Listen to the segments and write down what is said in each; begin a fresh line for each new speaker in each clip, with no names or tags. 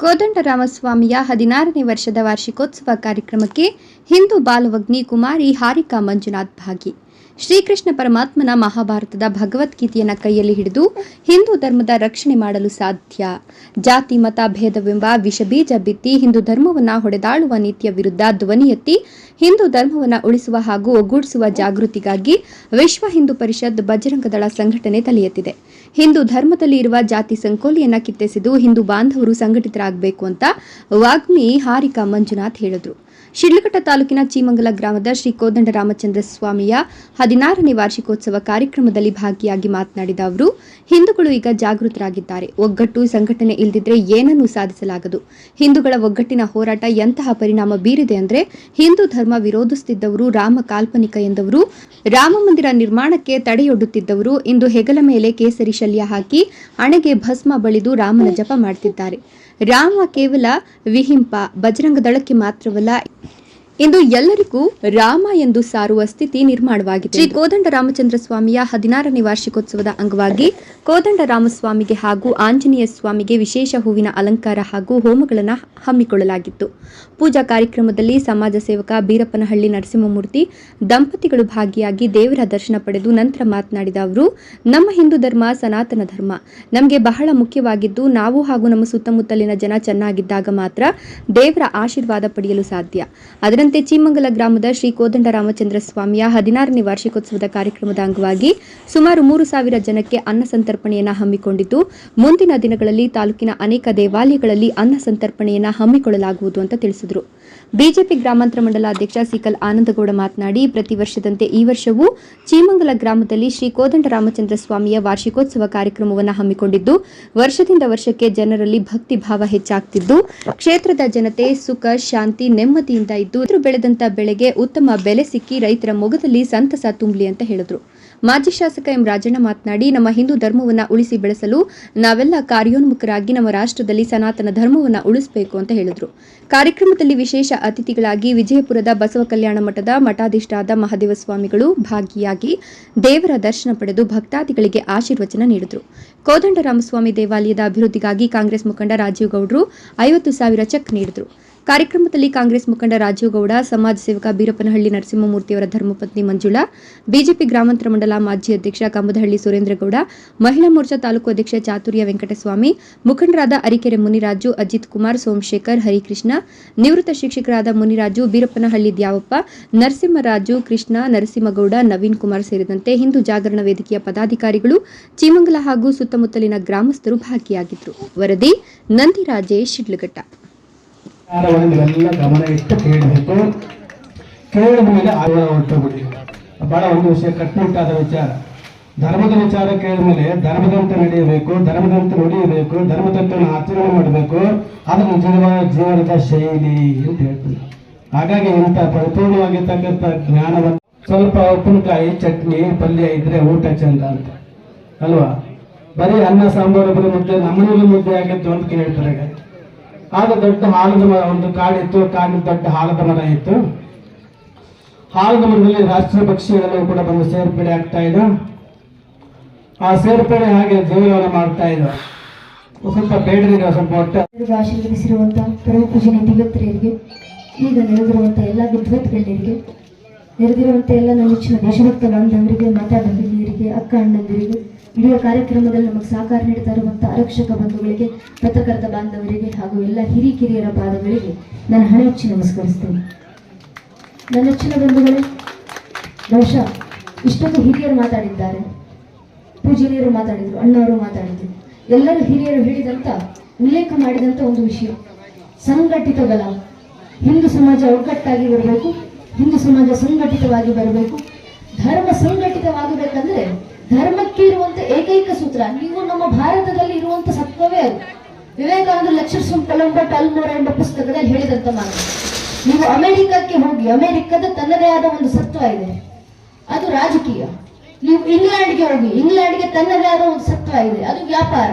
ಕೋದಂಡರಾಮಸ್ವಾಮಿಯ ಹದಿನಾರನೇ ವರ್ಷದ ವಾರ್ಷಿಕೋತ್ಸವ ಕಾರ್ಯಕ್ರಮಕ್ಕೆ ಹಿಂದೂ ಬಾಲವಗ್ನಿ ಕುಮಾರಿ ಹಾರಿಕಾ ಮಂಜುನಾಥ್ ಭಾಗಿ. ಶ್ರೀಕೃಷ್ಣ ಪರಮಾತ್ಮನ ಮಹಾಭಾರತದ ಭಗವದ್ಗೀತೆಯನ್ನು ಕೈಯಲ್ಲಿ ಹಿಡಿದು ಹಿಂದೂ ಧರ್ಮದ ರಕ್ಷಣೆ ಮಾಡಲು ಸಾಧ್ಯ. ಜಾತಿ, ಮತ, ಭೇದವೆಂಬ ವಿಷಬೀಜ ಬಿತ್ತಿ ಹಿಂದೂ ಧರ್ಮವನ್ನು ಹೊಡೆದಾಳುವ ನೀತಿಯ ವಿರುದ್ಧ ಧ್ವನಿ ಎತ್ತಿ ಹಿಂದೂ ಧರ್ಮವನ್ನು ಉಳಿಸುವ ಹಾಗೂ ಒಗ್ಗೂಡಿಸುವ ಜಾಗೃತಿಗಾಗಿ ವಿಶ್ವ ಹಿಂದೂ ಪರಿಷತ್ ಬಜರಂಗದಳ ಸಂಘಟನೆ ತಲೆ ಎತ್ತಿದೆ ಹಿಂದೂ ಧರ್ಮದಲ್ಲಿ ಇರುವ ಜಾತಿ ಸಂಕೋಲಿಯನ್ನ ಕಿತ್ತೆಸೆದು ಹಿಂದೂ ಬಾಂಧವರು ಸಂಘಟಿತರಾಗಬೇಕು ಅಂತ ವಾಗ್ಮಿ ಹಾರಿಕಾ ಮಂಜುನಾಥ್ ಹೇಳಿದ್ರು. ಶಿಡ್ಲಘಟ್ಟ ತಾಲೂಕಿನ ಚೀಮಂಗಲ ಗ್ರಾಮದ ಶ್ರೀ ಕೋದಂಡ ರಾಮಚಂದ್ರ ಸ್ವಾಮಿಯ ಹದಿನಾರನೇ ವಾರ್ಷಿಕೋತ್ಸವ ಕಾರ್ಯಕ್ರಮದಲ್ಲಿ ಭಾಗಿಯಾಗಿ ಮಾತನಾಡಿದ ಅವರು, ಹಿಂದೂಗಳು ಈಗ ಜಾಗೃತರಾಗಿದ್ದಾರೆ. ಒಗ್ಗಟ್ಟು, ಸಂಘಟನೆ ಇಲ್ದಿದ್ರೆ ಏನನ್ನೂ ಸಾಧಿಸಲಾಗದು. ಹಿಂದೂಗಳ ಒಗ್ಗಟ್ಟಿನ ಹೋರಾಟ ಎಂತಹ ಪರಿಣಾಮ ಬೀರಿದೆ ಅಂದ್ರೆ ಹಿಂದೂ ಧರ್ಮ ವಿರೋಧಿಸುತ್ತಿದ್ದವರು ರಾಮ ಕಾಲ್ಪನಿಕ ಎಂದವರು, ರಾಮ ಮಂದಿರ ನಿರ್ಮಾಣಕ್ಕೆ ತಡೆಯೊಡ್ಡುತ್ತಿದ್ದವರು ಇಂದು ಹೆಗಲ ಮೇಲೆ ಕೇಸರಿ ಶಲ್ಯ ಹಾಕಿ ಹಣೆಗೆ ಭಸ್ಮ ಬಳಿದು ರಾಮನ ಜಪ ಮಾಡ್ತಿದ್ದಾರೆ. ರಾಮ ಕೇವಲ ವಿಹಿಂಪ ಬಜರಂಗ ದಳಕ್ಕೆ ಮಾತ್ರವಲ್ಲ ಇಂದು ಎಲ್ಲರಿಗೂ ರಾಮ ಎಂದು ಸಾರುವ ಸ್ಥಿತಿ ನಿರ್ಮಾಣವಾಗಿದೆ. ಶ್ರೀ ಕೋದಂಡ ರಾಮಚಂದ್ರ ಸ್ವಾಮಿಯ ಹದಿನಾರನೇ ವಾರ್ಷಿಕೋತ್ಸವದ ಅಂಗವಾಗಿ ಕೋದಂಡ ರಾಮಸ್ವಾಮಿಗೆ ಹಾಗೂ ಆಂಜನೇಯ ಸ್ವಾಮಿಗೆ ವಿಶೇಷ ಹೂವಿನ ಅಲಂಕಾರ ಹಾಗೂ ಹೋಮಗಳನ್ನು ಹಮ್ಮಿಕೊಳ್ಳಲಾಗಿತ್ತು. ಪೂಜಾ ಕಾರ್ಯಕ್ರಮದಲ್ಲಿ ಸಮಾಜ ಸೇವಕ ಬೀರಪ್ಪನಹಳ್ಳಿ ನರಸಿಂಹಮೂರ್ತಿ, ದಂಪತಿಗಳು ಭಾಗಿಯಾಗಿ ದೇವರ ದರ್ಶನ ಪಡೆದು ನಂತರ ಮಾತನಾಡಿದ ಅವರು, ನಮ್ಮ ಹಿಂದೂ ಧರ್ಮ ಸನಾತನ ಧರ್ಮ. ನಮಗೆ ಬಹಳ ಮುಖ್ಯವಾಗಿದ್ದು, ನಾವು ಹಾಗೂ ನಮ್ಮ ಸುತ್ತಮುತ್ತಲಿನ ಜನ ಚೆನ್ನಾಗಿದ್ದಾಗ ಮಾತ್ರ ದೇವರ ಆಶೀರ್ವಾದ ಪಡೆಯಲು ಸಾಧ್ಯ. ಅದರಂತೆ ಚಿಮಂಗಲ ಗ್ರಾಮದ ಶ್ರೀ ಕೋದಂಡ ರಾಮಚಂದ್ರ ಸ್ವಾಮಿಯ ಹದಿನಾರನೇ ವಾರ್ಷಿಕೋತ್ಸವದ ಕಾರ್ಯಕ್ರಮದ ಅಂಗವಾಗಿ ಸುಮಾರು ಮೂರು ಸಾವಿರ ಜನಕ್ಕೆ ಅನ್ನ ಸಂತರ್ಪಣೆಯನ್ನು ಹಮ್ಮಿಕೊಂಡಿದ್ದು, ಮುಂದಿನ ದಿನಗಳಲ್ಲಿ ತಾಲೂಕಿನ ಅನೇಕ ದೇವಾಲಯಗಳಲ್ಲಿ ಅನ್ನ ಸಂತರ್ಪಣೆಯನ್ನು ಹಮ್ಮಿಕೊಳ್ಳಲಾಗುವುದು ಅಂತ ತಿಳಿಸಿದರು. ಬಿಜೆಪಿ ಗ್ರಾಮಾಂತರ ಮಂಡಲ ಅಧ್ಯಕ್ಷ ಸಿಕಲ್ ಆನಂದಗೌಡ ಮಾತನಾಡಿ, ಪ್ರತಿ ವರ್ಷದಂತೆ ಈ ವರ್ಷವೂ ಚೀಮಂಗಲ ಗ್ರಾಮದಲ್ಲಿ ಶ್ರೀ ಕೋದಂಡ ರಾಮಚಂದ್ರ ಸ್ವಾಮಿಯ ವಾರ್ಷಿಕೋತ್ಸವ ಕಾರ್ಯಕ್ರಮವನ್ನು ಹಮ್ಮಿಕೊಂಡಿದ್ದು, ವರ್ಷದಿಂದ ವರ್ಷಕ್ಕೆ ಜನರಲ್ಲಿ ಭಕ್ತಿ ಭಾವ ಹೆಚ್ಚಾಗ್ತಿದ್ದು, ಕ್ಷೇತ್ರದ ಜನತೆ ಸುಖ, ಶಾಂತಿ, ನೆಮ್ಮದಿಯಿಂದ ಇದ್ದು, ಬೆಳೆದಂತ ಬೆಳೆಗೆ ಉತ್ತಮ ಬೆಲೆ ಸಿಕ್ಕಿ ರೈತರ ಮೊಗದಲ್ಲಿ ಸಂತಸ ತುಂಬಲಿ ಅಂತ ಹೇಳಿದ್ರು. ಮಾಜಿ ಶಾಸಕ ಎಂ ರಾಜಣ್ಣ ಮಾತನಾಡಿ, ನಮ್ಮ ಹಿಂದೂ ಧರ್ಮವನ್ನ ಉಳಿಸಿ ಬೆಳೆಸಲು ನಾವೆಲ್ಲ ಕಾರ್ಯೋನ್ಮುಖರಾಗಿ ನಮ್ಮ ರಾಷ್ಟ್ರದಲ್ಲಿ ಸನಾತನ ಧರ್ಮವನ್ನ ಉಳಿಸಬೇಕು ಅಂತ ಹೇಳಿದರು. ಕಾರ್ಯಕ್ರಮದಲ್ಲಿ ವಿಶೇಷ ಅತಿಥಿಗಳಾಗಿ ವಿಜಯಪುರದ ಬಸವ ಕಲ್ಯಾಣ ಮಠದ ಮಠಾಧಿಷ್ಠಾದ ಮಹಾದೇವ ಸ್ವಾಮಿಗಳು ಭಾಗಿಯಾಗಿ ದೇವರ ದರ್ಶನ ಪಡೆದು ಭಕ್ತಾದಿಗಳಿಗೆ ಆಶೀರ್ವಚನ ನೀಡಿದರು. ಕೋದಂಡರಾಮಸ್ವಾಮಿ ದೇವಾಲಯದ ಅಭಿವೃದ್ಧಿಗಾಗಿ ಕಾಂಗ್ರೆಸ್ ಮುಖಂಡ ರಾಜೀವ್ ಗೌಡ್ರು ಐವತ್ತು ಸಾವಿರ ಚೆಕ್ ನೀಡಿದರು. ಕಾರ್ಯಕ್ರಮದಲ್ಲಿ ಕಾಂಗ್ರೆಸ್ ಮುಖಂಡ ರಾಜೀವ್ ಗೌಡ, ಸಮಾಜ ಸೇವಕ ಬೀರಪ್ಪನಹಳ್ಳಿ ನರಸಿಂಹಮೂರ್ತಿಯವರ ಧರ್ಮಪತ್ನಿ ಮಂಜುಳಾ, ಬಿಜೆಪಿ ಗ್ರಾಮಾಂತರ ಮಂಡಲ ಮಾಜಿ ಅಧ್ಯಕ್ಷ ಕಂಬದಹಳ್ಳಿ ಸುರೇಂದ್ರಗೌಡ, ಮಹಿಳಾ ಮೋರ್ಚಾ ತಾಲೂಕು ಅಧ್ಯಕ್ಷ ಚಾತುರ್ಯ ವೆಂಕಟಸ್ವಾಮಿ, ಮುಖಂಡರಾದ ಅರಿಕೆರೆ ಮುನಿರಾಜು, ಅಜಿತ್ ಕುಮಾರ್, ಸೋಮಶೇಖರ್, ಹರಿಕೃಷ್ಣ, ನಿವೃತ್ತ ಶಿಕ್ಷಕರಾದ ಮುನಿರಾಜು, ಬೀರಪ್ಪನಹಳ್ಳಿ ದ್ಯಾವಪ್ಪ, ನರಸಿಂಹರಾಜು, ಕೃಷ್ಣ, ನರಸಿಂಹಗೌಡ, ನವೀನ್ ಕುಮಾರ್ ಸೇರಿದಂತೆ ಹಿಂದೂ ಜಾಗರಣ ವೇದಿಕೆಯ ಪದಾಧಿಕಾರಿಗಳು, ಚೀಮಂಗಲ ಹಾಗೂ ಸುತ್ತಮುತ್ತಲಿನ ಗ್ರಾಮಸ್ಥರು ಭಾಗಿಯಾಗಿದ್ದರು. ವರದಿ ನಂದಿರಾಜೇಶ್ ಶಿಡ್ಲಘಟ್ಟ.
ವಿಚಾರವನ್ನು ನೀವೆಲ್ಲ ಗಮನ ಇಟ್ಟು ಕೇಳಬೇಕು. ಕೇಳಿದ ಮೇಲೆ ಆಯೋಗ ಹೊರಟೋಗ್ಬಿಡಿ ಬಹಳ ಒಂದು ವಿಷಯ ಕಟ್ಟುನಿಟ್ಟಾದ ವಿಚಾರ. ಧರ್ಮದ ವಿಚಾರ ಕೇಳಿದ ಮೇಲೆ ಧರ್ಮದಂತೆ ನಡೆಯಬೇಕು, ಧರ್ಮದಂತೆ ನುಡಿಯಬೇಕು ಧರ್ಮದಂತೆ ಆಚರಣೆ ಮಾಡಬೇಕು. ಅದು ನಿಜವಾದ ಜೀವನದ ಶೈಲಿ ಅಂತ ಹೇಳ್ತೀನಿ ಹಾಗಾಗಿ ಇಂಥ ಪರಿಪೂರ್ಣವಾಗಿರ್ತಕ್ಕಂಥ ಜ್ಞಾನವನ್ನು ಸ್ವಲ್ಪ ಉಪ್ಪಿನಕಾಯಿ, ಚಟ್ನಿ, ಪಲ್ಯ ಇದ್ರೆ ಊಟ ಚಂದ ಅಂತ. ಅಲ್ವಾ? ಬರೀ ಅನ್ನ, ಸಾಂಬಾರು ಬರೀ ಮುದ್ದೆ ನಮ್ಮನೇಲಿ ಮುದ್ದೆ ಆಗಿತ್ತು ಅಂತ ಕೇಳ್ತಾರೆ. ಆಗ ದೊಡ್ಡ ಹಾಲದ ಒಂದು ಕಾಡಿತ್ತು ಕಾಡಿನ ದೊಡ್ಡ ಹಾಲದ ಮರ ಇತ್ತು. ಹಾಲದ ಮರದಲ್ಲಿ ರಾಷ್ಟ್ರೀಯ ಪಕ್ಷಿಗಳೆಲ್ಲವೂ ಕೂಡ ಬಂದು ಸೇರ್ಪಡೆ ಆಗ್ತಾ ಇದ್ದ ಆ ಸೇರ್ಪಡೆ ಹಾಗೆ ಜೀವನವನ್ನ ಮಾಡ್ತಾ ಇದ್ದ ಸ್ವಲ್ಪ ಬೇಡರಿಗೆ ಸ್ವಲ್ಪ ಹೊಟ್ಟೆ.
ಆಶೀರ್ವದಿಸಿರುವಂತಹ ಪರಮ ಈಗ ನೆರೆದಿರುವಂತಹ ಎಲ್ಲ ವಿದ್ವತ್ಗಣ್ಯರಿಗೆ, ನೆರೆದಿರುವಂತಹ ಎಲ್ಲ ನಮ್ಮ ಹೆಚ್ಚಿನ ದೇಶಭಕ್ತ ಬಾಂಧವರಿಗೆ ಮಾತಾ ಬಂಧುಗಳಿಗೆ ಅಕ್ಕ ಅಣ್ಣಂದಿರಿಗೆ ಇಡೀ ಕಾರ್ಯಕ್ರಮದಲ್ಲಿ ನಮಗೆ ಸಹಕಾರ ನೀಡ್ತಾ ಇರುವಂತಹ ಆರಕ್ಷಕ ಬಂಧುಗಳಿಗೆ, ಪತ್ರಕರ್ತ ಬಾಂಧವರಿಗೆ ಹಾಗೂ ಎಲ್ಲ ಹಿರಿಕಿರಿಯರ ಪಾದಗಳಿಗೆ ನಾನು ಹಣೆ ಹಚ್ಚಿ ನಮಸ್ಕರಿಸ್ತೇನೆ. ನನ್ನ ನೆಚ್ಚಿನ ಬಂಧುಗಳೇ, ಬಹುಶಃ ಇಷ್ಟೊಂದು ಹಿರಿಯರು ಮಾತಾಡಿದ್ದಾರೆ. ಪೂಜನೀಯರು ಮಾತಾಡಿದರು, ಅಣ್ಣವರು ಮಾತಾಡಿದ್ರು. ಎಲ್ಲರೂ ಹಿರಿಯರು ಹೇಳಿದಂತ, ಉಲ್ಲೇಖ ಮಾಡಿದಂತ ಒಂದು ವಿಷಯ. ಸಂಘಟಿತ ಬಲ. ಹಿಂದೂ ಸಮಾಜ ಒಗ್ಗಟ್ಟಾಗಿ ಬರಬೇಕು, ಹಿಂದೂ ಸಮಾಜ ಸಂಘಟಿತವಾಗಿ ಬರಬೇಕು. ಧರ್ಮ ಸಂಘಟಿತವಾಗಬೇಕಂದ್ರೆ ಧರ್ಮಕ್ಕೆ ಇರುವಂತ ಏಕೈಕ ಸೂತ್ರ, ನೀವು ನಮ್ಮ ಭಾರತದಲ್ಲಿ ಇರುವಂತ ಸತ್ವವೇ ಅದು. ವಿವೇಕಾನಂದ ಲೆಕ್ಚರ್ಸ್ ಫ್ರಮ್ ಕೊಲಂಬೋ ಟಲ್ಮೋರ್ ಎಂಬ ಪುಸ್ತಕದಲ್ಲಿ ಹೇಳಿದಂತ ಮಾತು. ನೀವು ಅಮೆರಿಕಕ್ಕೆ ಹೋಗಿ, ಅಮೆರಿಕದ ತನ್ನದೇ ಆದ ಒಂದು ಸತ್ವ ಇದೆ. ಅದು ರಾಜಕೀಯ. ನೀವು ಇಂಗ್ಲೆಂಡ್ಗೆ ಹೋಗಿ, ಇಂಗ್ಲೆಂಡ್ಗೆ ತನ್ನದೇ ಆದ ಒಂದು ಸತ್ವ ಇದೆ. ಅದು ವ್ಯಾಪಾರ.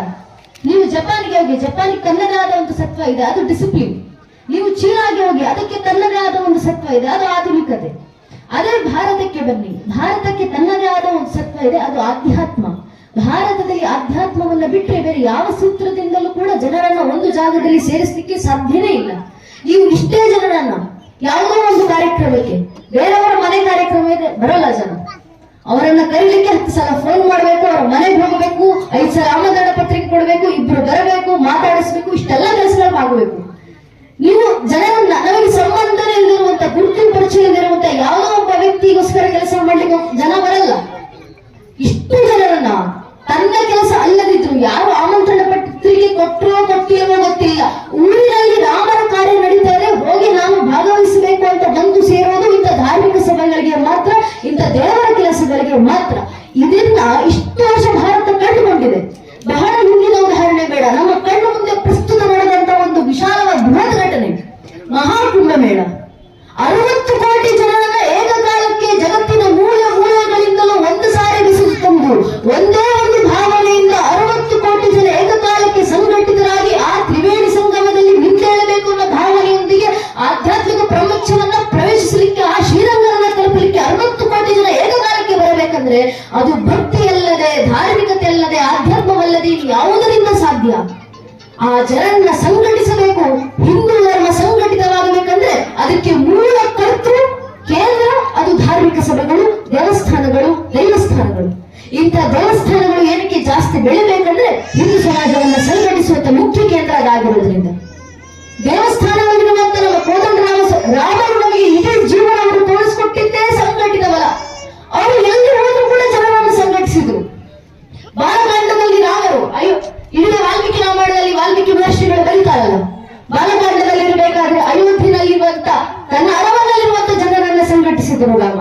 ನೀವು ಜಪಾನ್ಗೆ ಹೋಗಿ, ಜಪಾನ್ಗೆ ತನ್ನದೇ ಆದ ಒಂದು ಸತ್ವ ಇದೆ. ಅದು ಡಿಸಿಪ್ಲಿನ್ ನೀವು ಚೀನಾಗೆ ಹೋಗಿ, ಅದಕ್ಕೆ ತನ್ನದೇ ಆದ ಒಂದು ಸತ್ವ ಇದೆ. ಅದು ಆಧುನಿಕತೆ. ಅದೇ ಭಾರತಕ್ಕೆ ಬನ್ನಿ. ಭಾರತಕ್ಕೆ ತನ್ನದೇ ಆದ ಒಂದು ಸತ್ವ ಇದೆ. ಅದು ಆಧ್ಯಾತ್ಮ. ಭಾರತದಲ್ಲಿ ಆಧ್ಯಾತ್ಮವನ್ನ ಬಿಟ್ಟರೆ ಬೇರೆ ಯಾವ ಸೂತ್ರದಿಂದಲೂ ಕೂಡ ಜನರನ್ನ ಒಂದು ಜಾಗದಲ್ಲಿ ಸೇರಿಸಲಿಕ್ಕೆ ಸಾಧ್ಯನೇ ಇಲ್ಲ. ನೀವು ಇಷ್ಟೇ ಜನರನ್ನ ಯಾವುದೋ ಒಂದು ಕಾರ್ಯಕ್ರಮಕ್ಕೆ, ಬೇರೆಯವರ ಮನೆ ಕಾರ್ಯಕ್ರಮಕ್ಕೆ ಬರಲ್ಲ ಜನ. ಅವರನ್ನ ಕರೀಲಿಕ್ಕೆ ಹತ್ತು ಸಲ ಫೋನ್ ಮಾಡಬೇಕು, ಅವರ ಮನೆಗೆ ಹೋಗಬೇಕು, ಐದು ಸಲ ಆಮದಾನ ಪತ್ರಿಕೆ ಕೊಡಬೇಕು, ಇಬ್ರು ಬರಬೇಕು, ಮಾತಾಡಿಸ್ಬೇಕು, ಇಷ್ಟೆಲ್ಲ ಕೆಲಸಗಳು ಆಗಬೇಕು ನೀವು ಜನರನ್ನ, ನಮಗೆ ಸಂಬಂಧ ಇಲ್ಲಿರುವಂತ ಗುರುತಿನ ಪರಿಚಯ ಇರುವಂತ ಯಾವುದೋ ಒಬ್ಬ ವ್ಯಕ್ತಿಗೋಸ್ಕರ ಕೆಲಸ ಮಾಡ್ಲಿಕ್ಕೆ ಜನ ಬರಲ್ಲ. ಇಷ್ಟು ಜನರನ್ನ ಇಷ್ಟು ವರ್ಷ ಭಾರತ ಕಂಡುಕೊಂಡಿದೆ ಬಹಳ ಹಿಂದಿನ ಉದಾಹರಣೆ ಬೇಡ. ನಮ್ಮ ಕಣ್ಣು ಮುಂದೆ ಪ್ರಸ್ತುತ ನಡೆದಂತ ಒಂದು ವಿಶಾಲವಾದ ಬೃಹತ್ ಘಟನೆ. ಮಹಾಕುಂಭ ಮೇಳ. ಅರವತ್ತು ಕೋಟಿ ಜನರನ್ನ ಬರಬೇಕಂದ್ರೆ ಅದು ಭಕ್ತಿಯಲ್ಲದೆ ಧಾರ್ಮಿಕತೆ ಅಲ್ಲದೆ ಆಧ್ಯಾತ್ಮವಲ್ಲದೆ ಯಾವುದರಿಂದ ಸಾಧ್ಯ? ಆ ಜನರನ್ನ ಸಂಘಟಿಸಬೇಕು. ಹಿಂದೂ ಧರ್ಮ ಸಂಘಟಿತವಾಗಬೇಕಂದ್ರೆ ಅದಕ್ಕೆ ಮೂಲ ಕರ್ತೃ, ಕೇಂದ್ರ, ಅದು ಧಾರ್ಮಿಕ ಸಭೆಗಳು, ದೇವಸ್ಥಾನಗಳು, ದೈವಸ್ಥಾನಗಳು. ಇಂಥ ಸಂಘಟಿಸಿದ್ರು ರಾಮ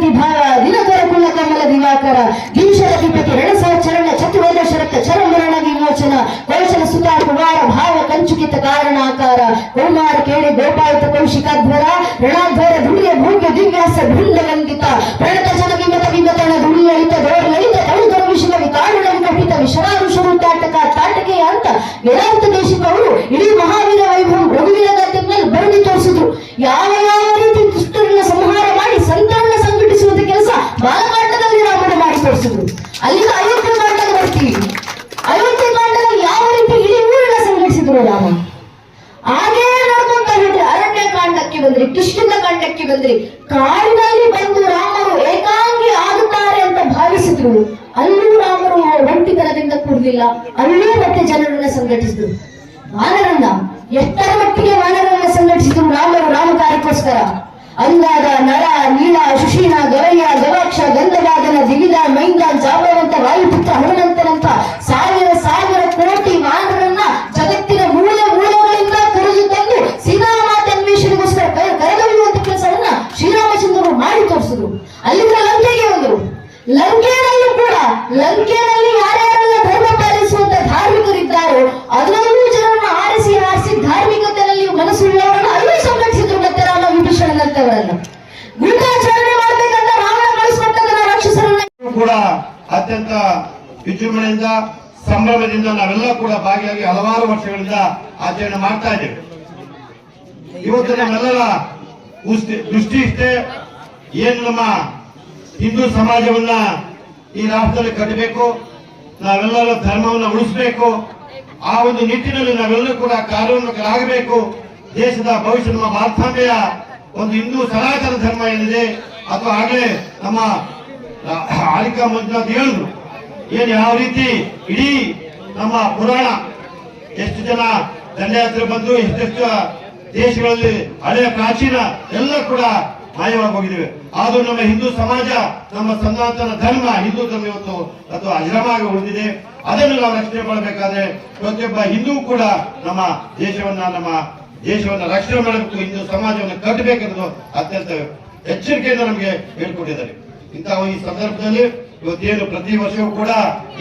ಧರ್ತಿತ ದಾಶರಥಿ ಭಾವ ದಿನಕರ ಕುಲ ಕಮಲ ದಿವಾಕರ ಗಿಂಶರಧಿಪತಿ ರಣಸಹಚರಣ ಚತುರ್ವೇದ ಶರತ ಚರಮರಣ ವಿಮೋಚನ ಕೌಶಲ ಸುತ ಕುಮಾರ ಭಾವ ಕಂಚುಕಿತ ಕಾರಣಾಕಾರ ಕೌಮಾರ ಕೇಳಿ ಗೋಪಾಯಿತ ಕೌಶಿಕಾಧ್ವರ ರಣಾಧ್ವರ ದುಡಿಯ ಭೂಮ್ಯ ದಿವ್ಯಾಸ ಬೃಂದ ಕಾಂಡಕ್ಕೆ ಕಾಡಿನಲ್ಲಿ ಬಂದು ರಾಮರು ಏಕಾಂಗಿ ಆಗುತ್ತಾರೆ ಅಂತ ಭಾವಿಸಿದ್ರು. ಅಲ್ಲೂ ರಾಮರು ಒಂಟಿತನದಿಂದ ಕೂಡಲಿಲ್ಲ. ಅಲ್ಲೂ ಮತ್ತೆ ಜನರನ್ನ ಸಂಘಟಿಸಿದ್ರು. ವಾನರನ್ನ ಎಷ್ಟರ ಮಟ್ಟಿಗೆ ವಾನರನ್ನ ಸಂಘಟಿಸಿದ್ರು ರಾಮರು ರಾಮಕಾರಕ್ಕೋಸ್ಕರ ಅಂದಾದ ನರ, ನೀಲ, ಸುಶೀಲ, ಗವಯ್ಯ, ಗವಾಕ್ಷ ಗಂಧವಾದನ ದಿವಿದ ಮೈಂದ ಜಾಬವಂತ ವಾಯುಪುತ್ರ ಹನುಮಂತನಂತ
ವಿಜೃಂಭಣೆಯಿಂದ ಸಂಭ್ರಮದಿಂದ ನಾವೆಲ್ಲ ಕೂಡ ಭಾಗಿಯಾಗಿ ಹಲವಾರು ವರ್ಷಗಳಿಂದ ಆಚರಣೆ ಮಾಡ್ತಾ ಇದ್ದೇವೆ. ಇವತ್ತು ನಮ್ಮೆಲ್ಲರ ದೃಷ್ಟಿ ಇಷ್ಟೇ, ಏನು ನಮ್ಮ ಹಿಂದೂ ಸಮಾಜವನ್ನ ಈ ರಾಷ್ಟ್ರದಲ್ಲಿ ಕಟ್ಟಬೇಕು, ನಾವೆಲ್ಲರ ಧರ್ಮವನ್ನ ಉಳಿಸಬೇಕು, ಆ ಒಂದು ನಿಟ್ಟಿನಲ್ಲಿ ನಾವೆಲ್ಲರೂ ಕೂಡ ಕಾರ್ಯೋನ್ಮುಖರಾಗಬೇಕು, ದೇಶದ ಭವಿಷ್ಯ ನಮ್ಮ ಭಾರತಾಂಬೆಯ ಒಂದು ಹಿಂದೂ ಸನಾತನ ಧರ್ಮ ಏನಿದೆ, ಅಥವಾ ಆಗಲೇ ನಮ್ಮ ಆಳಿಕಾ ಮಂಜುನಾಥ್ ಹೇಳಿದ್ರು. ಏನ್ ಯಾವ ರೀತಿ ಇಡೀ ನಮ್ಮ ಪುರಾಣ? ಎಷ್ಟು ಜನ ದಂಡಯಾತ್ರೆ ಬಂದು ಎಷ್ಟೆಷ್ಟು ದೇಶಗಳಲ್ಲಿ ಹಳೆಯ ಪ್ರಾಚೀನ ಎಲ್ಲ ಕೂಡ ಮಾಯವಾಗಿ ಹೋಗಿದ್ದೇವೆ ಆದ್ರೂ ನಮ್ಮ ಹಿಂದೂ ಸಮಾಜ, ನಮ್ಮ ಸನಾತನ ಧರ್ಮ ಹಿಂದೂ ಧರ್ಮ ಇವತ್ತು ಅದು ಅಜರವಾಗಿ ಉಳಿದಿದೆ. ಅದನ್ನು ನಾವು ರಕ್ಷಣೆ ಮಾಡಬೇಕಾದ್ರೆ ಪ್ರತಿಯೊಬ್ಬ ಹಿಂದೂ ಕೂಡ ನಮ್ಮ ದೇಶವನ್ನ ನಮ್ಮ ದೇಶವನ್ನ ರಕ್ಷಣೆ ಮಾಡಬೇಕು, ಹಿಂದೂ ಸಮಾಜವನ್ನು ಕಟ್ಟಬೇಕೆಂದು ಅತ್ಯಂತ ಎಚ್ಚರಿಕೆಯಿಂದ ನಮಗೆ ಹೇಳ್ಕೊಟ್ಟಿದ್ದಾರೆ. ಇಂತಹ ಈ ಸಂದರ್ಭದಲ್ಲಿ ಇವತ್ತೇನು ಪ್ರತಿ ವರ್ಷವೂ ಕೂಡ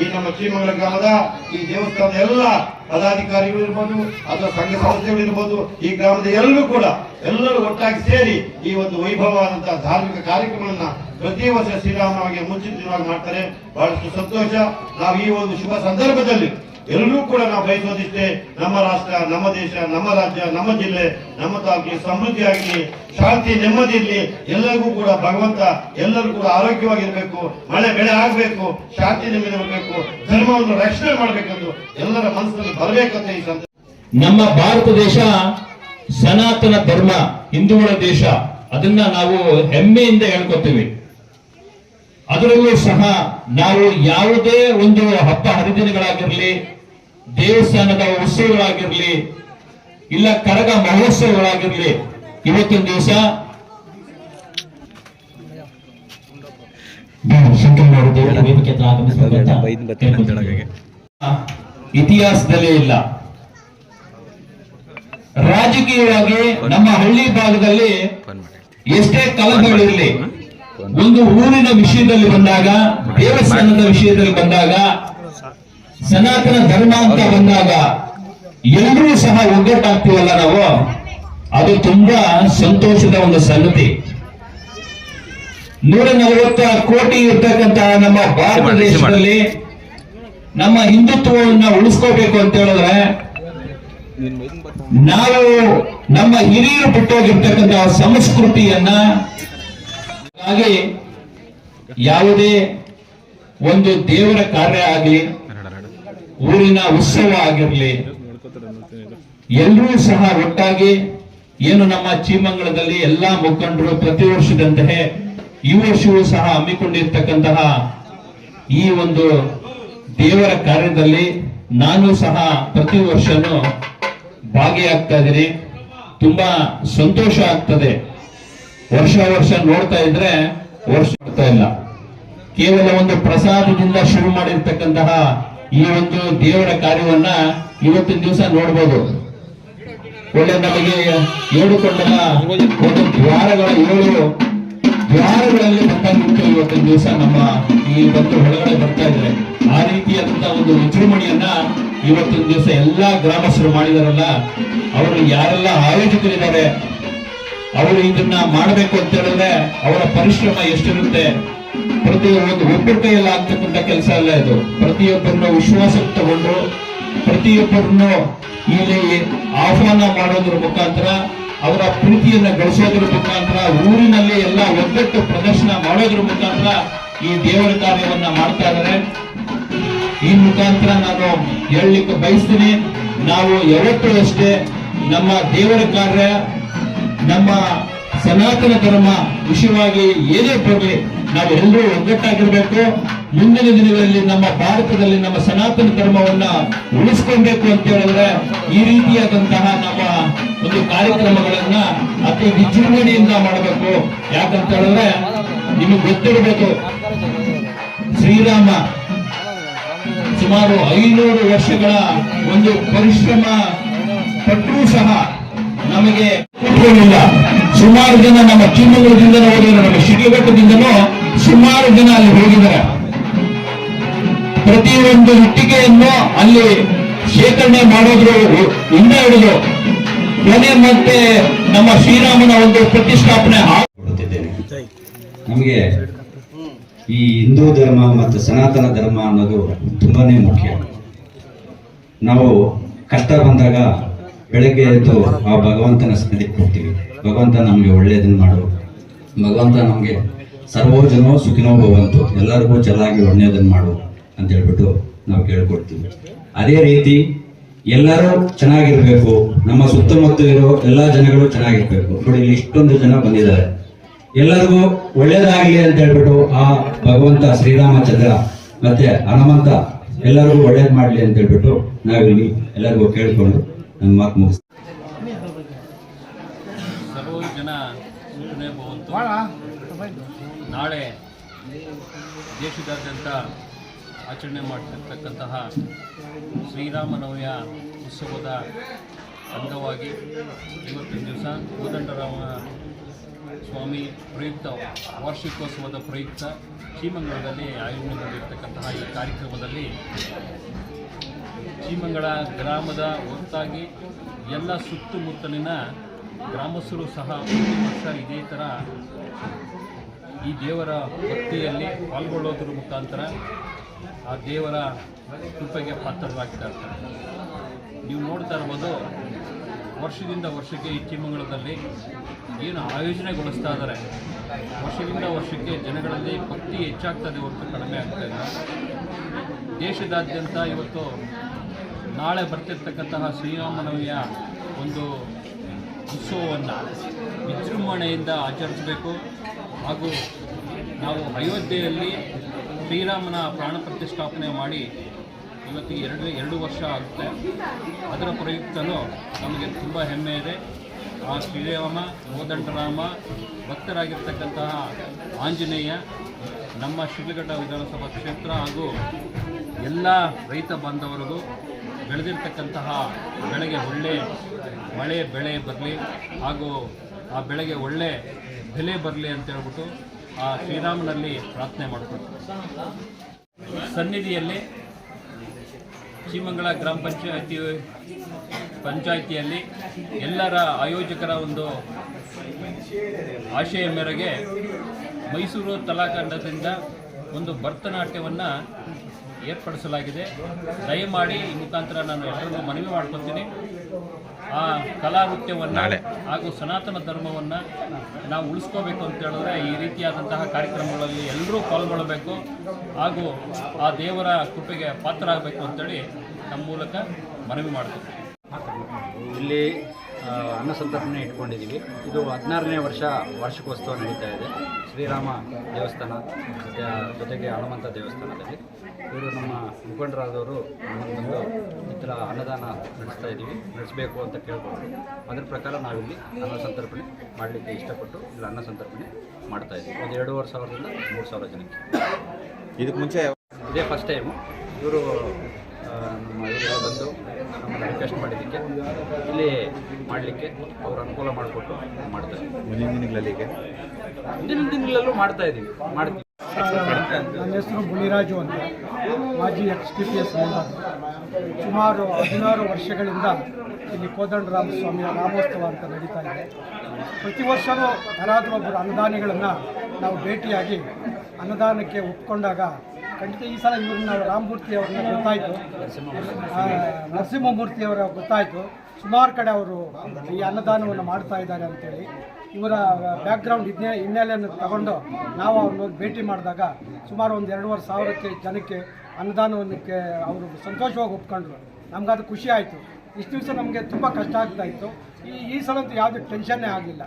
ಈ ನಮ್ಮ ಶ್ರೀಮಂಗಲ ಗ್ರಾಮದ ಈ ದೇವಸ್ಥಾನದ ಎಲ್ಲ ಪದಾಧಿಕಾರಿಗಳು ಇರ್ಬೋದು, ಅಥವಾ ಸಂಘ ಸಂಸ್ಥೆಗಳು ಇರ್ಬೋದು, ಈ ಗ್ರಾಮದ ಎಲ್ಲರೂ ಕೂಡ ಎಲ್ಲರೂ ಒಟ್ಟಾಗಿ ಸೇರಿ ಈ ಒಂದು ವೈಭವವಾದಂತಹ ಧಾರ್ಮಿಕ ಕಾರ್ಯಕ್ರಮವನ್ನ ಪ್ರತಿ ವರ್ಷ ಶ್ರೀರಾಮನವಾಗಿ ಮುಂಚಿತವಾಗಿ ಮಾಡ್ತಾರೆ. ಬಹಳಷ್ಟು ಸಂತೋಷ. ನಾವು ಈ ಒಂದು ಶುಭ ಸಂದರ್ಭದಲ್ಲಿ ಎಲ್ಲರೂ ಕೂಡ ನಾವು ಬಯಸೋದಿಷ್ಟೇ ನಮ್ಮ ರಾಷ್ಟ್ರ, ನಮ್ಮ ದೇಶ, ನಮ್ಮ ರಾಜ್ಯ, ನಮ್ಮ ಜಿಲ್ಲೆ, ನಮ್ಮ ತಾಲೂಕಿಗೆ ಸಮೃದ್ಧಿಯಾಗಲಿ, ಶಾಂತಿ ನೆಮ್ಮದಿ ಇರಲಿ ಎಲ್ಲರಿಗೂ ಕೂಡ ಭಗವಂತ ಎಲ್ಲರೂ ಕೂಡ ಆರೋಗ್ಯವಾಗಿರ್ಬೇಕು, ಮಳೆ, ಬೆಳೆ ಆಗಬೇಕು, ಶಾಂತಿ, ನೆಮ್ಮದಿ ಇರಬೇಕು, ಧರ್ಮವನ್ನು ರಕ್ಷಣೆ ಮಾಡಬೇಕೆಂದು ಎಲ್ಲರ ಮನಸ್ಸಲ್ಲಿ ಬರಬೇಕಂತ ಈ ಸಂದರ್ಭ.
ನಮ್ಮ ಭಾರತ ದೇಶ ಸನಾತನ ಧರ್ಮ, ಹಿಂದೂಗಳ ದೇಶ, ಅದನ್ನ ನಾವು ಹೆಮ್ಮೆಯಿಂದ ಹೇಳ್ಕೊತೀವಿ. ಅದರಲ್ಲೂ ಸಹ ನಾವು ಯಾವುದೇ ಒಂದು ಹಬ್ಬ ಹರಿದಿನಗಳಾಗಿರ್ಲಿ ದೇವಸ್ಥಾನದ ಉತ್ಸವಗಳಾಗಿರ್ಲಿ ಇಲ್ಲ ಕರಗ ಮಹೋತ್ಸವಗಳಾಗಿರ್ಲಿ ಇವತ್ತಿನ ದಿವಸ. ಇತಿಹಾಸದಲ್ಲೇ ಇಲ್ಲ ರಾಜಕೀಯವಾಗಿ ನಮ್ಮ ಹಳ್ಳಿ ಭಾಗದಲ್ಲಿ ಎಷ್ಟೇ ಕಲಹಗಳಿರಲಿ ಒಂದು ಊರಿನ ವಿಷಯದಲ್ಲಿ ಬಂದಾಗ ದೇವಸ್ಥಾನದ ವಿಷಯದಲ್ಲಿ ಬಂದಾಗ ಸನಾತನ ಧರ್ಮ ಅಂತ ಬಂದಾಗ ಎಲ್ಲರೂ ಸಹ ಒಗ್ಗಟ್ಟಾಗ್ತೀವಲ್ಲ ನಾವು? ಅದು ತುಂಬಾ ಸಂತೋಷದ ಒಂದು ಸಂಗತಿ. ನೂರ ನಲವತ್ತ ಕೋಟಿ ಇರ್ತಕ್ಕಂತಹ ನಮ್ಮ ಭಾರತ ದೇಶದಲ್ಲಿ ನಮ್ಮ ಹಿಂದುತ್ವವನ್ನ ಉಳಿಸ್ಕೋಬೇಕು ಅಂತ ಹೇಳಿದ್ರೆ ನಾವು ನಮ್ಮ ಹಿರಿಯರು ಬಿಟ್ಟೋಗಿರ್ತಕ್ಕಂತಹ ಸಂಸ್ಕೃತಿಯನ್ನ ಹಾಗೆ ಯಾವುದೇ ಒಂದು ದೇವರ ಕಾರ್ಯ ಆಗಲಿ, ಊರಿನ ಉತ್ಸವ ಆಗಿರಲಿ, ಎಲ್ಲರೂ ಸಹ ಒಟ್ಟಾಗಿ ಏನು ನಮ್ಮ ಚೀಮಂಗಳದಲ್ಲಿ ಎಲ್ಲಾ ಮುಖಂಡರು ಪ್ರತಿ ವರ್ಷದಂತೆ ಈ ವರ್ಷವೂ ಸಹ ಹಮ್ಮಿಕೊಂಡಿರ್ತಕ್ಕಂತಹ ಈ ಒಂದು ದೇವರ ಕಾರ್ಯದಲ್ಲಿ ನಾನು ಸಹ ಪ್ರತಿ ವರ್ಷನೂ ಭಾಗಿಯಾಗ್ತಾ ಇದ್ದೀನಿ. ತುಂಬಾ ಸಂತೋಷ ಆಗ್ತದೆ. ವರ್ಷ ವರ್ಷ ನೋಡ್ತಾ ಇದ್ರೆ ವರ್ಷ ಮಾಡ್ತಾ ಇಲ್ಲ. ಕೇವಲ ಒಂದು ಪ್ರಸಾದದಿಂದ ಶುರು ಮಾಡಿರ್ತಕ್ಕಂತಹ ಈ ಒಂದು ದೇವರ ಕಾರ್ಯವನ್ನ ಇವತ್ತಿನ ದಿವಸ ನೋಡ್ಬೋದು. ಒಳ್ಳೆ ನಮಗೆ ಹೇಳಿಕೊಂಡ ಒಂದು ದ್ವಾರಗಳ ಏಳು ದ್ವಾರಗಳಲ್ಲಿ ಬಂದಂಗಿತ್ತು ಇವತ್ತಿನ ದಿವಸ ನಮ್ಮ ಈ ಒಂದು ಒಳಗಡೆ ಬರ್ತಾ ಇದ್ರೆ ಆ ರೀತಿಯಾದಂತಹ ಒಂದು ವಿಜೃಂಭಣೆಯನ್ನ ಇವತ್ತಿನ ದಿವಸ ಎಲ್ಲಾ ಗ್ರಾಮಸ್ಥರು ಮಾಡಿದಾರಲ್ಲ, ಅವರು ಯಾರೆಲ್ಲ ಆಯೋಜಕರಿದ್ದಾರೆ ಅವರು ಇದನ್ನ ಮಾಡಬೇಕು ಅಂತ ಹೇಳಿದ್ರೆ ಅವರ ಪರಿಶ್ರಮ ಎಷ್ಟಿರುತ್ತೆ? ಪ್ರತಿ ಒಂದು ಒಬ್ಬರ ಆಗ್ತಕ್ಕಂಥ ಕೆಲಸ ಅಲ್ಲ ಇದು. ಪ್ರತಿಯೊಬ್ಬರನ್ನು ವಿಶ್ವಾಸಕ್ಕೆ ತಗೊಂಡು ಪ್ರತಿಯೊಬ್ಬರನ್ನು ಇಲ್ಲಿ ಆಹ್ವಾನ ಮಾಡೋದ್ರ ಮುಖಾಂತರ, ಅವರ ಪ್ರೀತಿಯನ್ನ ಗಳಿಸೋದ್ರ ಮುಖಾಂತರ, ಊರಿನಲ್ಲಿ ಎಲ್ಲ ಒಗ್ಗಟ್ಟು ಪ್ರದರ್ಶನ ಮಾಡೋದ್ರ ಮುಖಾಂತರ ಈ ದೇವರ ಕಾರ್ಯವನ್ನ ಮಾಡ್ತಾ ಇದ್ದಾರೆ. ಈ ಮುಖಾಂತರ ನಾನು ಹೇಳಲಿಕ್ಕೆ ಬಯಸ್ತೀನಿ. ನಾವು ಯಾವತ್ತೂ ಅಷ್ಟೇ ನಮ್ಮ ದೇವರ ಕಾರ್ಯ ನಮ್ಮ ಸನಾತನ ಧರ್ಮ ವಿಷಯವಾಗಿ ಏನೇ ಬರಲಿ ನಾವೆಲ್ಲರೂ ಒಗ್ಗಟ್ಟಾಗಿರ್ಬೇಕು. ಮುಂದಿನ ದಿನಗಳಲ್ಲಿ ನಮ್ಮ ಭಾರತದಲ್ಲಿ ನಮ್ಮ ಸನಾತನ ಧರ್ಮವನ್ನ ಉಳಿಸ್ಕೊಳ್ಬೇಕು ಅಂತ ಹೇಳಿದ್ರೆ, ಈ ರೀತಿಯಾದಂತಹ ನಮ್ಮ ಒಂದು ಕಾರ್ಯಕ್ರಮಗಳನ್ನ ಅತಿ ವಿಜೃಂಭಣೆಯಿಂದ ಮಾಡಬೇಕು. ಯಾಕಂತ ಹೇಳಿದ್ರೆ, ನಿಮಗೆ ಗೊತ್ತಿರಬೇಕು ಶ್ರೀರಾಮ ಸುಮಾರು ಐನೂರು ವರ್ಷಗಳ ಒಂದು ಪರಿಶ್ರಮ ಪಟ್ಟರೂ ಸಹ ನಮಗೆ ಸುಮಾರು ಜನ ನಮ್ಮ ಚಿಮ್ಮೂರದಿಂದ ಹೋಗಿದ್ದಾರೆ ನಮ್ಮ ಶಿಡ್ಲಘಟ್ಟದಿಂದನೂ ಸುಮಾರು ಜನ ಅಲ್ಲಿ ಹೋಗಿದ್ದಾರೆ. ಪ್ರತಿಯೊಂದು ಇಟ್ಟಿಗೆಯನ್ನು ಅಲ್ಲಿ ಶೇಖರಣೆ ಮಾಡೋದ್ರು ಇಂದ ಹಿಡಿದು ಕೊನೆ ಮತ್ತೆ ನಮ್ಮ ಶ್ರೀರಾಮನ ಒಂದು ಪ್ರತಿಷ್ಠಾಪನೆ
ನಮಗೆ ಈ ಹಿಂದೂ ಧರ್ಮ ಮತ್ತು ಸನಾತನ ಧರ್ಮ ಅನ್ನೋದು ತುಂಬಾನೇ ಮುಖ್ಯ. ನಾವು ಕಷ್ಟ ಬಂದಾಗ ಬೆಳಗ್ಗೆ ಎದ್ದು ಆ ಭಗವಂತನ ಸನ್ನಿಧಿಗೆ ಕೊಡ್ತೀವಿ ಭಗವಂತ ನಮಗೆ ಒಳ್ಳೆಯದನ್ನು ಮಾಡು. ಭಗವಂತ ನಮಗೆ ಸರ್ವೋಜನೋ ಸುಖಿನೋ ಭವಂತು. ಎಲ್ಲರಿಗೂ ಚೆನ್ನಾಗಿ ಒಳ್ಳೆಯದನ್ನು ಮಾಡು ಅಂತ ಹೇಳ್ಬಿಟ್ಟು ನಾವು ಕೇಳ್ಕೊಡ್ತೀವಿ ಅದೇ ರೀತಿ ಎಲ್ಲರೂ ಚೆನ್ನಾಗಿರ್ಬೇಕು. ನಮ್ಮ ಸುತ್ತಮುತ್ತ ಇರೋ ಎಲ್ಲಾ ಜನಗಳು ಚೆನ್ನಾಗಿರ್ಬೇಕು. ನೋಡಿ, ಇಲ್ಲಿ ಇಷ್ಟೊಂದು ಜನ ಬಂದಿದ್ದಾರೆ. ಎಲ್ಲರಿಗೂ ಒಳ್ಳೇದಾಗಲಿ ಅಂತ ಹೇಳ್ಬಿಟ್ಟು ಆ ಭಗವಂತ ಶ್ರೀರಾಮಚಂದ್ರ ಮತ್ತೆ ಹನುಮಂತ ಎಲ್ಲರಿಗೂ ಒಳ್ಳೇದು ಮಾಡ್ಲಿ ಅಂತ ಹೇಳ್ಬಿಟ್ಟು ನಾವಿಲ್ಲಿ ಎಲ್ಲರಿಗೂ ಕೇಳ್ಕೊಂಡು ಮುಗಿಸ್ತೀನಿ.
ಸರ್ವ ಜನ
ನಾಳೆ ದೇಶದಾದ್ಯಂತ ಆಚರಣೆ ಮಾಡ್ತಿರ್ತಕ್ಕಂತಹ ಶ್ರೀರಾಮನವಮಿಯ ಉತ್ಸವದ ಅಂಗವಾಗಿ ಇವತ್ತಿನ ದಿವಸ ಕೋದಂಡರಾಮ ಸ್ವಾಮಿ ಪ್ರಯುಕ್ತ ವಾರ್ಷಿಕೋತ್ಸವದ ಪ್ರಯುಕ್ತ ಶ್ರೀಮಂಗಳದಲ್ಲಿ ಆಯೋಜನೆಗೊಂಡಿರ್ತಕ್ಕಂತಹ ಈ ಕಾರ್ಯಕ್ರಮದಲ್ಲಿ ಶ್ರೀಮಂಗಳ ಗ್ರಾಮದ ಹೊರತಾಗಿ ಎಲ್ಲ ಸುತ್ತಮುತ್ತಲಿನ ಗ್ರಾಮಸ್ಥರು ಸಹ ವರ್ಷ ಇದೇ ಥರ ಈ ದೇವರ ಭಕ್ತಿಯಲ್ಲಿ ಪಾಲ್ಗೊಳ್ಳೋದ್ರ ಮುಖಾಂತರ ಆ ದೇವರ ಕೃಪೆಗೆ ಪಾತ್ರರಾಗ್ತಾ ಇರ್ತಾರೆ. ನೀವು ನೋಡ್ತಾ ಇರ್ಬೋದು, ವರ್ಷದಿಂದ ವರ್ಷಕ್ಕೆ ಈ ಚಿಮ್ಮಂಗಳದಲ್ಲಿ ಏನು ಆಯೋಜನೆಗೊಳಿಸ್ತಾ ಇದ್ದಾರೆ. ವರ್ಷದಿಂದ ವರ್ಷಕ್ಕೆ ಜನಗಳಲ್ಲಿ ಭಕ್ತಿ ಹೆಚ್ಚಾಗ್ತದೆ ಹೊರತು ಕಡಿಮೆ ಆಗ್ತಾ ಇಲ್ಲ. ದೇಶದಾದ್ಯಂತ ಇವತ್ತು ನಾಳೆ ಬರ್ತಿರ್ತಕ್ಕಂತಹ ಶ್ರೀರಾಮನವಮಿಯ ಒಂದು ಉತ್ಸವವನ್ನು ವಿಜೃಂಭಣೆಯಿಂದ ಆಚರಿಸಬೇಕು. ಹಾಗೂ ನಾವು ಅಯೋಧ್ಯೆಯಲ್ಲಿ ಶ್ರೀರಾಮನ ಪ್ರಾಣ ಪ್ರತಿಷ್ಠಾಪನೆ ಮಾಡಿ ಇವತ್ತಿಗೆ ಎರಡು ಎರಡು ವರ್ಷ ಆಗುತ್ತೆ. ಅದರ ಪ್ರಯುಕ್ತನೂ ನಮಗೆ ತುಂಬ ಹೆಮ್ಮೆ ಇದೆ. ಆ ಶ್ರೀರಾಮ ಕೋದಂಡರಾಮ ಭಕ್ತರಾಗಿರ್ತಕ್ಕಂತಹ ಆಂಜನೇಯ, ನಮ್ಮ ಶಿಡ್ಲಘಟ್ಟ ವಿಧಾನಸಭಾ ಕ್ಷೇತ್ರ ಹಾಗೂ ಎಲ್ಲ ರೈತ ಬಾಂಧವರಿಗೂ ಬೆಳೆದಿರ್ತಕ್ಕಂತಹ ಬೆಳೆಗೆ ಒಳ್ಳೆ ಮಳೆ ಬೆಳೆ ಬರಲಿ ಹಾಗೂ ಆ ಬೆಳೆಗೆ ಒಳ್ಳೆ ಬೆಲೆ ಬರಲಿ ಅಂತ ಹೇಳ್ಬಿಟ್ಟು ಆ ಶ್ರೀರಾಮನಲ್ಲಿ ಪ್ರಾರ್ಥನೆ ಮಾಡಿಕೊಡ್ತೀವಿ ಸನ್ನಿಧಿಯಲ್ಲಿ ಶ್ರೀಮಂಗಳ ಗ್ರಾಮ ಪಂಚಾಯತಿ ಪಂಚಾಯಿತಿಯಲ್ಲಿ ಎಲ್ಲರ ಆಯೋಜಕರ ಒಂದು ಆಶಯ ಮೇರೆಗೆ ಮೈಸೂರು ತಲಾಖಂಡದಿಂದ ಒಂದು ಭರತನಾಟ್ಯವನ್ನು ಏರ್ಪಡಿಸಲಾಗಿದೆ. ದಯಮಾಡಿ ಈ ಮುಖಾಂತರ ನಾನು ಎಲ್ಲರಿಗೂ ಮನವಿ ಮಾಡ್ಕೊತೀನಿ ಆ ಕಲಾ ನೃತ್ಯವನ್ನು ಹಾಗೂ ಸನಾತನ ಧರ್ಮವನ್ನು ನಾವು ಉಳಿಸ್ಕೋಬೇಕು ಅಂತ ಹೇಳಿದ್ರೆ ಈ ರೀತಿಯಾದಂತಹ ಕಾರ್ಯಕ್ರಮಗಳಲ್ಲಿ ಎಲ್ಲರೂ ಪಾಲ್ಗೊಳ್ಳಬೇಕು ಹಾಗೂ ಆ ದೇವರ ಕೃಪೆಗೆ ಪಾತ್ರ ಆಗಬೇಕು ಅಂತೇಳಿ ನಮ್ಮ ಮೂಲಕ ಮನವಿ ಮಾಡ್ತೀನಿ
ಇಲ್ಲಿ ಅನ್ನ ಸಂತರ್ಪಣೆ ಇಟ್ಕೊಂಡಿದ್ದೀವಿ. ಇದು ಹದಿನಾರನೇ ವರ್ಷ ವಾರ್ಷಿಕೋತ್ಸವ ನಡೀತಾ ಇದೆ. ಶ್ರೀರಾಮ ದೇವಸ್ಥಾನ ಜೊತೆಗೆ ಹನುಮಂತ ದೇವಸ್ಥಾನದಲ್ಲಿ. ಇವರು ನಮ್ಮ ಮುಖಂಡರಾದವರು ನಮ್ಮನ್ನು ಬಂದು ಈ ಥರ ಅನ್ನದಾನ ನಡೆಸ್ತಾ ಇದ್ದೀವಿ. ನಡೆಸಬೇಕು ಅಂತ ಕೇಳ್ಕೊಂಡು ಅದ್ರ ಪ್ರಕಾರ ನಾವಿಲ್ಲಿ ಅನ್ನ ಸಂತರ್ಪಣೆ ಮಾಡಲಿಕ್ಕೆ ಇಷ್ಟಪಟ್ಟು ಇಲ್ಲಿ ಅನ್ನ ಸಂತರ್ಪಣೆ ಮಾಡ್ತಾ ಇದ್ದೀವಿ. ಒಂದು ಎರಡೂವರೆ ಸಾವಿರದಿಂದ ಮೂರು ಸಾವಿರ ಜನಕ್ಕೆ.
ಇದಕ್ಕೆ ಮುಂಚೆ
ಇದೇ ಫಸ್ಟ್ ಟೈಮು ಇವರು ನಮ್ಮ ಇವರು ಬಂದು ನಮ್ಮನ್ನು ರಿಕ್ವೆಸ್ಟ್ ಮಾಡಿದ್ದಕ್ಕೆ ಇಲ್ಲಿ ಮಾಡಲಿಕ್ಕೆ ಅವರು ಅನುಕೂಲ ಮಾಡಿಕೊಟ್ಟು ಮಾಡ್ತಾರೆ.
ಮುಂದಿನ ದಿನಗಳಲ್ಲಿ
ಮುಂದಿನ ದಿನಗಳಲ್ಲೂ ಮಾಡ್ತಾ ಇದ್ದೀವಿ ಮಾಡ್ತೀವಿ.
ನನ್ನ ಹೆಸರು ಮುನಿರಾಜು ಅಂತ. ಮಾಜಿ ಎಕ್ಸ್ ಟಿ ಪಿ ಎಸ್ ಸುಮಾರು ಹದಿನಾರು ವರ್ಷಗಳಿಂದ ಇಲ್ಲಿ ಕೋದಂಡರಾಮ ರಾಮಸ್ವಾಮಿಯ ರಾಮೋತ್ಸವ ಅಂತ ನಡೀತಾ ಇದೆ. ಪ್ರತಿ ವರ್ಷವೂ ಯಾರಾದರೂ ಒಬ್ಬರು ಅನುದಾನಿಗಳನ್ನು ನಾವು ಭೇಟಿಯಾಗಿ ಅನುದಾನಕ್ಕೆ ಒಪ್ಪಿಕೊಂಡಾಗ ಖಂಡಿತ ಈ ಸಲ ಇವ್ರನ್ನ ರಾಮಮೂರ್ತಿ ಅವ್ರನ್ನ ಗೊತ್ತಾಯಿತು. ನರಸಿಂಹಮೂರ್ತಿಯವರ ಗೊತ್ತಾಯಿತು. ಸುಮಾರು ಕಡೆ ಅವರು ಈ ಅನ್ನದಾನವನ್ನು ಮಾಡ್ತಾ ಇದ್ದಾರೆ ಅಂತೇಳಿ ಇವರ ಬ್ಯಾಕ್ಗ್ರೌಂಡ್ ಹಿನ್ನೆ, ಹಿನ್ನೆಲೆಯನ್ನು ತಗೊಂಡು ನಾವು ಅವ್ರನ್ನ ಭೇಟಿ ಮಾಡಿದಾಗ ಸುಮಾರು ಒಂದು ಎರಡೂವರೆ ಸಾವಿರಕ್ಕೆ ಜನಕ್ಕೆ ಅನ್ನದಾನವನ್ನಕ್ಕೆ ಅವರು ಸಂತೋಷವಾಗಿ ಒಪ್ಕೊಂಡ್ರು. ಅದು ಖುಷಿ ಆಯಿತು. ಇಷ್ಟು ದಿವಸ ನಮಗೆ ತುಂಬ ಕಷ್ಟ ಆಗ್ತಾ ಇತ್ತು. ಈ ಈ ಸಲ ಅಂತೂ ಯಾವುದೇ ಟೆನ್ಷನ್ನೇ ಆಗಲಿಲ್ಲ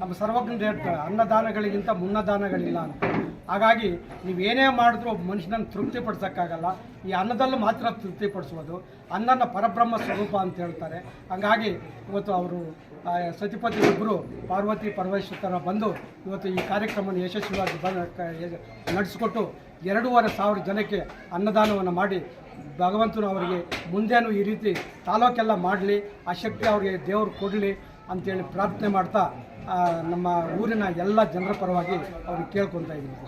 ನಮ್ಮ ಸರ್ವಜ್ಞ ಹೇಳ್ತಾರೆ ಅನ್ನದಾನಗಳಿಗಿಂತ ಮುನ್ನದಾನಗಳಿಲ್ಲ ಅಂತ. ಹಾಗಾಗಿ ನೀವೇನೇ ಮಾಡಿದ್ರೂ ಒಬ್ಬ ಮನುಷ್ಯನನ್ನು ತೃಪ್ತಿಪಡಿಸೋಕ್ಕಾಗಲ್ಲ. ಈ ಅನ್ನದಲ್ಲಿ ಮಾತ್ರ ತೃಪ್ತಿಪಡಿಸ್ಬೋದು ಅನ್ನನ ಪರಬ್ರಹ್ಮ ಸ್ವರೂಪ ಅಂತ ಹೇಳ್ತಾರೆ. ಹಾಗಾಗಿ ಇವತ್ತು ಅವರು ಸತಿಪತಿ ಇಬ್ಬರು ಪಾರ್ವತಿ ಪರಮೇಶ್ವರ ಬಂದು ಇವತ್ತು ಈ ಕಾರ್ಯಕ್ರಮವನ್ನು ಯಶಸ್ವಿಯಾಗಿ ಬ ನಡೆಸಿಕೊಟ್ಟು ಎರಡೂವರೆ ಸಾವಿರ ಜನಕ್ಕೆ ಅನ್ನದಾನವನ್ನು ಮಾಡಿ ಭಗವಂತನು ಅವರಿಗೆ ಮುಂದೇನು ಈ ರೀತಿ ತಾಲೂಕೆಲ್ಲ ಮಾಡಲಿ, ಆ ಶಕ್ತಿ ಅವರಿಗೆ ದೇವರು ಕೊಡಲಿ ಅಂತೇಳಿ ಪ್ರಾರ್ಥನೆ ಮಾಡ್ತಾ ನಮ್ಮ ಊರಿನ ಎಲ್ಲ ಜನರ ಪರವಾಗಿ ಅವ್ರಿಗೆ ಕೇಳ್ಕೊತಾ ಇದ್ದೀನಿ